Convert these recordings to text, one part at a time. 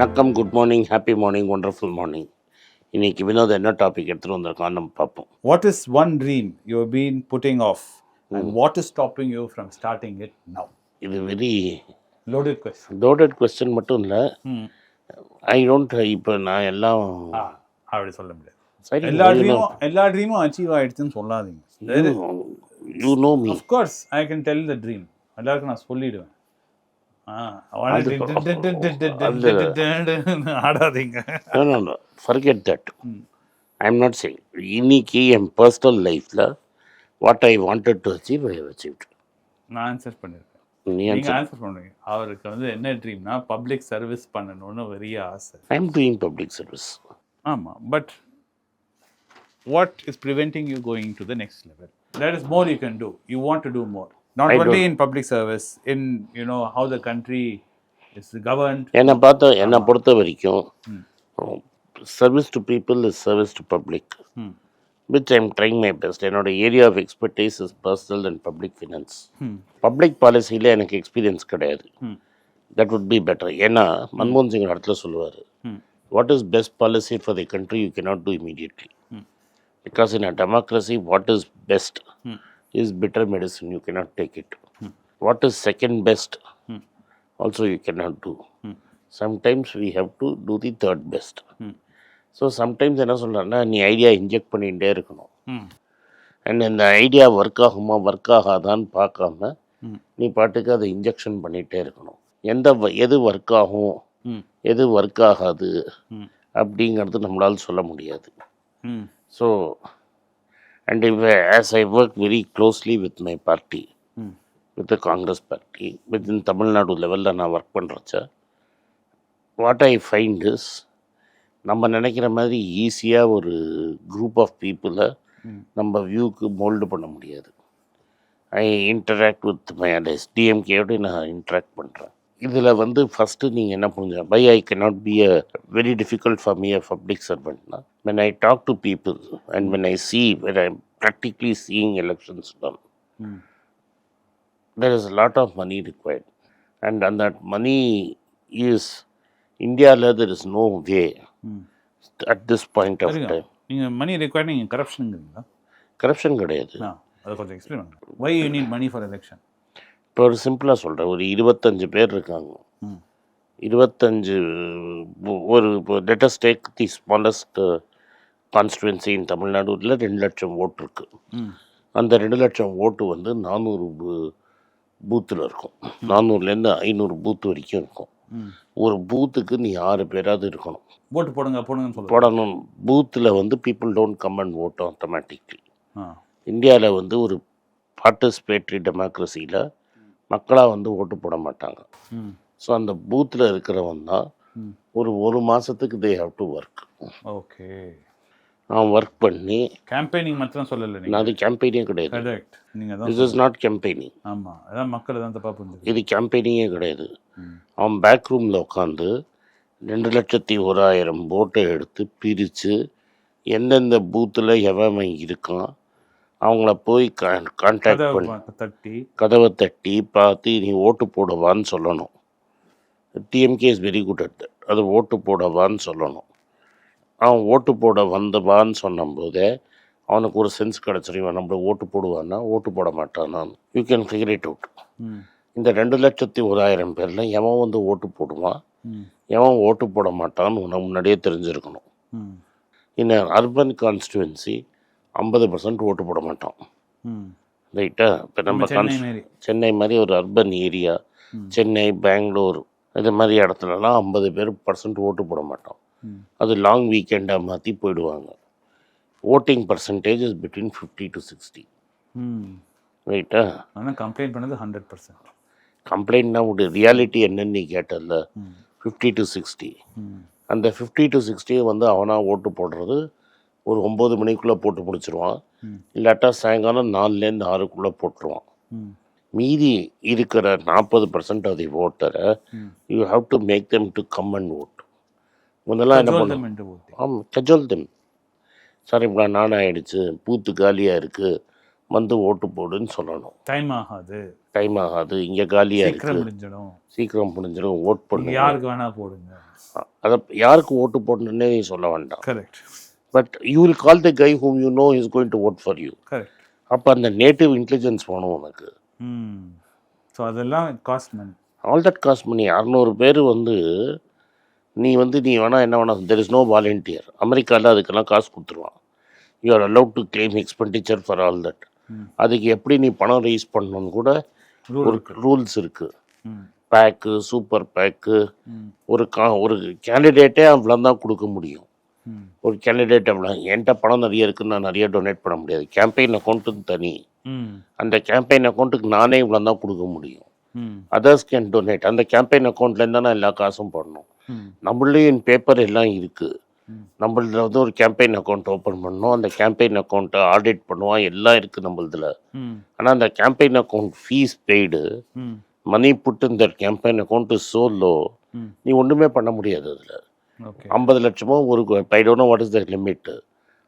வணக்கம் good morning happy morning wonderful morning இன்னைக்கு வினோத் என்ன டாபிக் எடுத்துகிட்டு வந்திருக்கான் நம்ம பார்ப்போம். What is one dream you been putting off what is stopping you from starting it now இது very loaded question loaded question மட்டும் இல்லை. ஐ டோன்ட் இப்போ நான் எல்லாம் அப்படி சொல்ல முடியாது. சரி எல்லா ட்ரீமும் எல்லா ட்ரீமும் அச்சீவ் ஆகிடுச்சுன்னு சொல்லாதீங்க. You know me of course I can tell the dream எல்லாருக்கும் நான் சொல்லிடுவேன். ஆடாதீங்க. ஃபர்கெட் எம் இன்னைக்கு என் பர்சனல் லைஃப்ல what I wanted to achieve I achieved நான் ஆன்சர் பண்ணியிருக்கேன் நீ ஆன்சர் பண்ணுறீங்க அவருக்கு வந்து என்ன ட்ரீம்னா பப்ளிக் சர்வீஸ் பண்ணணும்னு பெரிய ஆசை. I am doing public service ஆமா but what is preventing you going to the next level that is more you can do you want to do more not I only don't- in public service in you know how the country is governed. என்னை பார்த்த என்னை பொறுத்த வரைக்கும் service to people is service to public Hmm. Which I'm trying my best என்னோட area of expertise is personal and public finance Hmm. Public பாலிசியில் எனக்கு experience கிடையாது. Hmm. That would be better ஏன்னா மன்மோகன் சிங் இடத்துல சொல்லுவார். Hmm. What is best policy for the country you cannot do immediately. Hmm. Because in a democracy what is best is bitter medicine you cannot take it what is second best Hmm. also you cannot do Hmm. sometimes we have to do the third best Hmm. So sometimes என்ன சொல்கிறேன்னா நீ idea inject பண்ணிகிட்டே இருக்கணும் and இந்த idea work ஆகுமா work ஆகாதான்னு பார்க்காம நீ பாட்டுக்கு அதை இன்ஜெக்ஷன் பண்ணிகிட்டே இருக்கணும் எந்த வ- எது ஒர்க் ஆகும் எது ஒர்க் ஆகாது அப்படிங்கிறது நம்மளால் சொல்ல முடியாது so and if, as I work very closely with my party with with the Congress party, within Tamil Nadu நான் ஒர்க் பண்ணுறச்ச வாட் ஐ ஃபைண்ட் இஸ் நம்ம நினைக்கிற மாதிரி ஈஸியாக ஒரு குரூப் ஆஃப் பீப்புளை நம்ம வியூக்கு மோல்டு பண்ண முடியாது. I interact with my aides டிஎம்கேயோடு நான் இன்ட்ராக்ட் பண்ணுறேன் இதில் வந்து ஃபஸ்ட்டு நீங்கள் என்ன புரிஞ்ச by I cannot be a very difficult for me a public சர்வெண்ட்னா when I talk to people and when I see when I practically seeing elections டம் there is lot of money required and அந்த money is இந்தியாவில் there is no way at this point of time நீங்கள் money required நீங்கள் கரப்ஷனுங்கிறீங்களா corruption கிடையாது. அதை கொஞ்சம் explain பண்ணுங்கள் why you need money for election இப்போ ஒரு சிம்பிளாக சொல்கிறேன் ஒரு இருபத்தஞ்சு பேர் இருக்காங்க. இருபத்தஞ்சு ஒரு let's take the smallest constituency in தமிழ்நாடுல ரெண்டு லட்சம் ஓட்டு இருக்கு. அந்த ரெண்டு லட்சம் ஓட்டு வந்து நானூறு பூத்தில் இருக்கும். நானூறுலேருந்து ஐநூறு பூத் வரைக்கும் இருக்கும். ஒரு பூத்துக்கு நீ ஆறு பேராவது இருக்கணும். ஓட்டு போடுங்க சொல்லுங்க. போடணும். பூத்தில் வந்து people don't come and vote automatically இந்தியாவில் வந்து ஒரு பார்ட்டிசிபேட்டரி டெமோக்ரஸியில் மக்களாக வந்து ஓட்டு போட மாட்டாங்க. ஸோ அந்த பூத்தில் இருக்கிறவன் தான் ஒரு ஒரு மாதத்துக்கு they have to work okay. நான் ஒர்க் பண்ணி கேம்பெயினிங் மாத்திரம் சொல்லலை அது கேம்பெயினே கிடையாது. கரெக்ட் நீங்க தான் திஸ் இஸ் நாட் கேம்பெயினிங் ஆமா. அதான் மக்கள் தான் தப்பா புரிஞ்சுது இது கேம்பெயினிங்கே கிடையாது. அவன் பேக் ரூமில் உட்காந்து ரெண்டு லட்சத்தி ஓராயிரம் போட்டை எடுத்து பிரித்து எந்தெந்த பூத்தில் எவன் இருக்கான் அவங்கள போய் கான்டாக்ட் பண்ணி தட்டி. கதவை தட்டி பார்த்து நீ ஓட்டு போடவான்னு சொல்லணும். DMK is very good at அது ஓட்டு போடவான்னு சொல்லணும். அவன் ஓட்டு போட வந்தவான்னு சொன்னபோதே அவனுக்கு ஒரு சென்ஸ் கிடச்சிரும். இவன் நம்மள ஓட்டு போடுவான்னா ஓட்டு போட மாட்டானா? You can figure it out இந்த ரெண்டு லட்சத்தி ஓராயிரம் பேரில் எவன் வந்து ஓட்டு போடுவான்? எவன் ஓட்டு போட மாட்டான்னு உனக்கு முன்னாடியே தெரிஞ்சிருக்கணும். ம். இன்ன அர்பன் கான்ஸ்டுவன்சி ஐம்பது பர்சன்ட் ஓட்டு போட மாட்டான் ம். ரைட்டா? இப்போ நம்ம சென்னை மாதிரி. ஒரு அர்பன் ஏரியா. சென்னை பெங்களூர் இது மாதிரி இடத்துலலாம் ஐம்பது பேர் பர்சன்ட் ஓட்டு போட மாட்டோம். அது லாங் வீக்கெண்டாக மாற்றி போயிடுவாங்க. Voting percentage is between fifty to sixty ரைட்டா? ஆனால் கம்ப்ளைண்ட் பண்ணது ஹண்ட்ரட் பர்சன்ட் கம்ப்ளைண்ட்னா ஒரு ரியாலிட்டி என்னன்னு நீ கேட்டல ம். ஃபிஃப்டி டு சிக்ஸ்டி அந்த ஃபிஃப்டி டு சிக்ஸ்டியை வந்து அவனாக ஓட்டு போடுறது ஒரு ஒம்பது மணிக்குள்ளே போட்டு முடிச்சிருவான். இல்லாட்டா சாயங்காலம் நாலுலேருந்து ஆறுக்குள்ளே போட்டுருவான். மீதி இருக்கிற நாற்பது பர்சன்ட் அதை ஓட்டரை ம். You have to make them to come and vote முதல்ல என்ன பண்ணும். ஆமாம் கஜோல் தெம் சார் இப்படி நான் ஆயிடுச்சு பூத்து காலியாக இருக்குது வந்து ஓட்டு போடுன்னு சொல்லணும். டைம் ஆகாது. டைம் ஆகாது இங்கே காலியாக இருக்குது முடிஞ்சிடும். சீக்கிரம் முடிஞ்சிடும் ஓட் பண்ணுங்க. யாருக்கு வேணா போடுங்க. அதை யாருக்கு ஓட்டு போடணுன்னே சொல்ல வேண்டாம். Correct but you will call the guy whom you know is going to vote for you அப்போ அந்த நேட்டிவ் இன்டெலிஜென்ஸ் வேணும் உனக்கு. ஸோ அதெல்லாம் cost money all that cost பண்ணி அறநூறு பேர் வந்து நீ வந்து நீ வேணா என்ன வேணா தெர் இஸ் நோ வாலண்டியர் அமெரிக்காவில் அதுக்கெல்லாம் காசு கொடுத்துருவான். You are allowed to claim expenditure for all that. அதுக்கு எப்படி நீ பணம் ரைஸ் பண்ணணும்னு கூட ஒரு ரூல்ஸ் இருக்குது பேக்கு சூப்பர் பேக்கு ஒரு கா ஒரு கேண்டிடேட்டே அவ்வளோ தான் கொடுக்க முடியும். ஒரு கேண்டிடேட் என்கிட்ட பணம் நிறைய இருக்குன்னு நான் நிறைய டொனேட் பண்ண முடியாது. கேம்பெயின் அக்கௌண்ட்டுக்கு தனி. அந்த கேம்பெயின் அக்கௌண்ட்டுக்கு நானே இவ்வளோ தான் கொடுக்க முடியும். அதர்ஸ் கேன் டொனேட் அந்த கேம்பெயின் அக்கௌண்ட்லேருந்து தான் நான் எல்லா காசும் போடணும் நம்மளையும் பேப்பர் எல்லாம் இருக்குது ம். நம்மளதுல வந்து ஒரு கேம்பெயின் அக்கௌண்ட் ஓப்பன் பண்ணோம் அந்த கேம்பெயின் அக்கௌண்ட்டை ஆடிட் பண்ணுவான். எல்லாம் இருக்குது நம்மளதுல. ஆனால் அந்த campaign account fees paid money put இந்த கேம்பெயின் அக்கௌண்ட் சோ லோ நீ ஒன்றுமே பண்ண முடியாது அதில். ஐம்பது லட்சமோ ஒரு I don't know what is the limit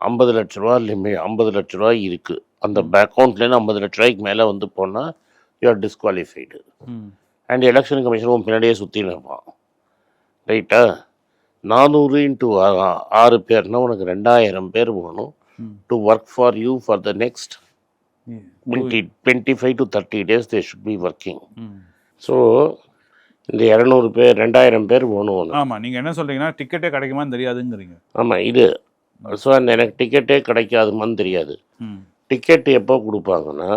ஐம்பது லட்ச ரூபா லிமிட் ஐம்பது லட்ச ரூபா இருக்குது அந்த அக்கௌண்ட்லேருந்து ஐம்பது லட்ச ரூபாய்க்கு மேலே வந்து போனால் யூஆர் டிஸ்குவாலிஃபைடு ம். அண்ட் எலெக்ஷன் கமிஷன் உன் பின்னாடியே சுற்றி நிற்பான் ரைட்டா நானூறு இன்ட்டு ஆறு பேர்னா உனக்கு ரெண்டாயிரம் பேர் வேணும் to work for you for the next. Twenty twenty five to thirty days they should be working so இந்த இரநூறு பேர் ரெண்டாயிரம் பேர் வேணும் உனக்கு ஆமா நீங்க என்ன சொல்றீங்கன்னா டிக்கெட்டே கிடைக்குமான்னு தெரியாதுங்கிறீங்க. ஆமாம் இது. ஸோ அந்த எனக்கு டிக்கெட்டே கிடைக்காதுமான்னு தெரியாது. டிக்கெட் எப்போ கொடுப்பாங்கன்னா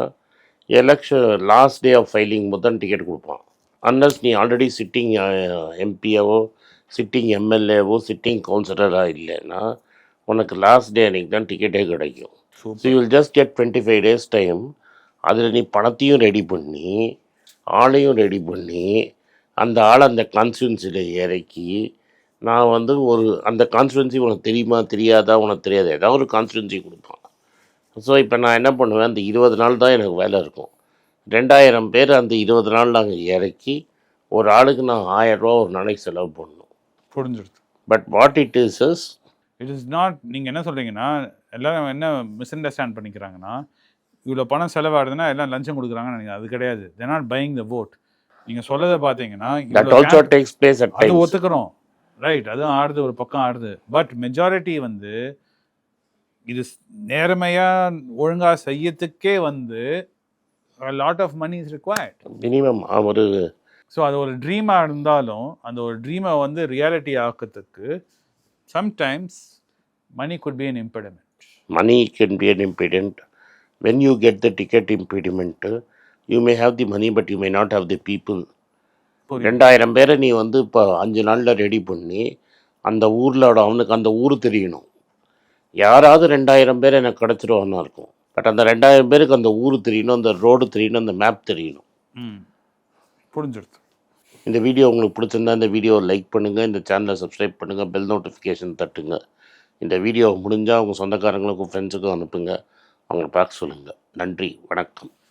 election last day of filing தான் டிக்கெட் கொடுப்பான். அன்னஸ் நீ ஆல்ரெடி சிட்டிங் எம்பியாவோ சிட்டிங் எம்எல்ஏவோ சிட்டிங் கவுன்சிலராக இல்லைன்னா உனக்கு லாஸ்ட் டே அன்றைக்கி தான் டிக்கெட்டே கிடைக்கும். So you will just get twenty five days time அதில் நீ பணத்தையும் ரெடி பண்ணி ஆளையும் ரெடி பண்ணி அந்த ஆளை அந்த கான்ஸ்டுவன்சியில் இறக்கி நான் வந்து ஒரு அந்த கான்ஸ்டுவன்சி உனக்கு தெரியுமா தெரியாதா? உனக்கு தெரியாது. ஏதாவது ஒரு கான்ஸ்டுவன்சி கொடுப்பான். ஸோ இப்போ நான் என்ன பண்ணுவேன்? அந்த இருபது நாள் தான் எனக்கு வேலை இருக்கும். ரெண்டாயிரம் பேர் அந்த இருபது நாள் நாங்கள் இறக்கி ஒரு ஆளுக்கு நான் ஆயிரம் ரூபா ஒரு நாளைக்கு செலவு பண்ணணும். புரிஞ்சிருது. But what it is is it is not நீங்கள் என்ன சொல்கிறீங்கன்னா எல்லாரும் என்ன மிஸ் அண்டர்ஸ்டாண்ட் பண்ணிக்கிறாங்கன்னா இவ்வளோ பணம் செலவாடுதுன்னா எல்லாம் லஞ்சம் கொடுக்குறாங்கன்னு நினைக்கிறேன். அது கிடையாது. They're not buying the vote. நீங்கள் சொல்லதை அட் அது ஒத்துக்கிறோம். ரைட் அதுவும் ஆடுது ஒரு பக்கம் ஆடுது. பட் மெஜாரிட்டி வந்து இது நேர்மையாக ஒழுங்காக செய்யறதுக்கே வந்து lot of money is required minimum ஒரு ஸோ அது ஒரு ட்ரீமாக இருந்தாலும் அந்த ஒரு ட்ரீமை வந்து reality ஆக்கிறதுக்கு sometimes money good be an impediment. Money can be an impediment. When you get the ticket impediment, you may have the money, but you may not have the people. புரியுது. ரெண்டாயிரம் பேரை நீ வந்து இப்போ அஞ்சு நாளில் ரெடி பண்ணி அந்த ஊரில் அவனுக்கு அந்த ஊர் தெரியணும். யாராவது ரெண்டாயிரம் பேர் எனக்கு கிடச்சிருவான்னா இருக்கும். பட் அந்த ரெண்டாயிரம் பேருக்கு அந்த ஊர் தெரியணும் அந்த ரோடு தெரியணும் அந்த மேப் தெரியணும். ம். புரிஞ்சிருது. இந்த வீடியோ உங்களுக்கு பிடிச்சிருந்தா இந்த வீடியோவை லைக் பண்ணுங்கள் இந்த சேனலை சப்ஸ்கிரைப் பண்ணுங்கள் பெல் நோட்டிஃபிகேஷன் தட்டுங்க. இந்த வீடியோ முடிஞ்சால் உங்கள் சொந்தக்காரங்களுக்கும் ஃப்ரெண்ட்ஸுக்கும் அனுப்புங்க. அவங்கள பார்க்க சொல்லுங்கள் நன்றி வணக்கம்.